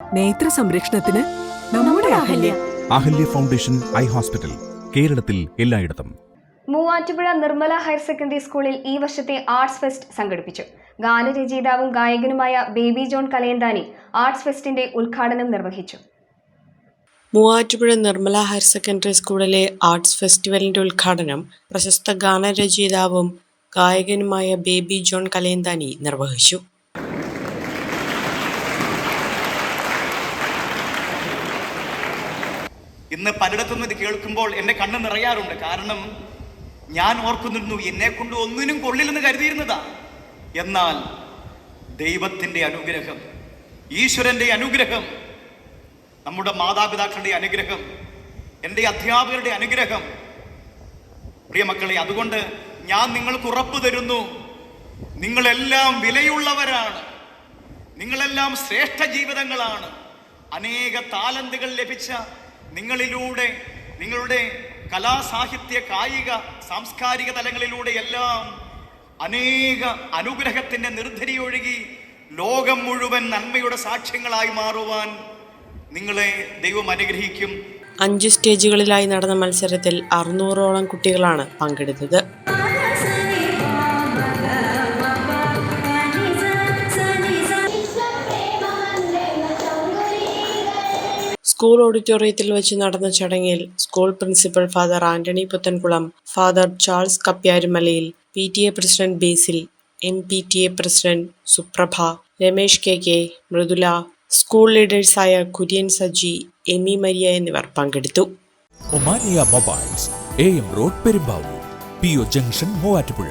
നേത്ര സംരക്ഷണത്തിന് നമ്മുടെ Ahalya. Ahalya foundation eye hospital കേരളത്തിൽ എല്ലായിടത്തും. മൂവാറ്റുപുഴ നിർമ്മല ഹയർ സെക്കൻഡറി സ്കൂളിൽ ഈ വർഷത്തെ ആർട്സ് ഫെസ്റ്റ് സംഘടിപ്പിച്ചു. ഗാനരചയിതാവും ഗായകനുമായ ബേബി ജോൺ കലയന്താനി ആർട്സ് ഫെസ്റ്റിന്റെ ഉദ്ഘാടനം നിർവഹിച്ചു. മൂവാറ്റുപുഴ നിർമ്മല ഹയർ സെക്കൻഡറി സ്കൂളിലെ ആർട്സ് ഫെസ്റ്റിവലിന്റെ ഉദ്ഘാടനം പ്രശസ്ത ഗാനരചയിതാവും ഗായകനുമായ ബേബി ജോൺ കലയന്താനി നിർവഹിച്ചു. ഇന്ന് പലയിടത്തുനിന്ന് ഇത് കേൾക്കുമ്പോൾ എന്റെ കണ്ണ് നിറയാറുണ്ട്. കാരണം ഞാൻ ഓർക്കുന്നിരുന്നു എന്നെ കൊണ്ട് ഒന്നിനും കൊള്ളില്ലെന്ന് കരുതിയിരുന്നതാ. എന്നാൽ ദൈവത്തിന്റെ അനുഗ്രഹം ഈശ്വരന്റെ അനുഗ്രഹം നമ്മുടെ മാതാപിതാക്കളുടെ അനുഗ്രഹം എന്റെ അധ്യാപകരുടെ അനുഗ്രഹം. പ്രിയ മക്കളെ അതുകൊണ്ട് ഞാൻ നിങ്ങൾക്ക് ഉറപ്പ് തരുന്നു. നിങ്ങളെല്ലാം വിലയുള്ളവരാണ്. നിങ്ങളെല്ലാം ശ്രേഷ്ഠ ജീവിതങ്ങളാണ്. അനേക താലന്തുകൾ ലഭിച്ച നിങ്ങളിലൂടെ നിങ്ങളുടെ കലാസാഹിത്യ കായിക സാംസ്കാരിക തലങ്ങളിലൂടെ എല്ലാം അനേക അനുഗ്രഹത്തിന്റെ നിർധരി ഒഴുകി ലോകം മുഴുവൻ നന്മയുടെ സാക്ഷ്യങ്ങളായി മാറുവാൻ നിങ്ങളെ ദൈവം അനുഗ്രഹിക്കും. അഞ്ച് സ്റ്റേജുകളിലായി നടന്ന മത്സരത്തിൽ അറുന്നൂറോളം കുട്ടികളാണ് പങ്കെടുത്തത്. സ്കൂൾ ഓഡിറ്റോറിയത്തിൽ വെച്ച് നടന്ന ചടങ്ങിൽ school principal father Antony Puthenkulam father Charles കപ്യാരുമലയിൽ P T A president Basil M P T A president Suprabha Ramesh K K Mrudula school ലീഡേഴ്സായ Kurian Saji Emy Maria എന്നിവർ പങ്കെടുത്തു. Omania mobiles A M road Perumbavoor P O junction Muvattupuzha.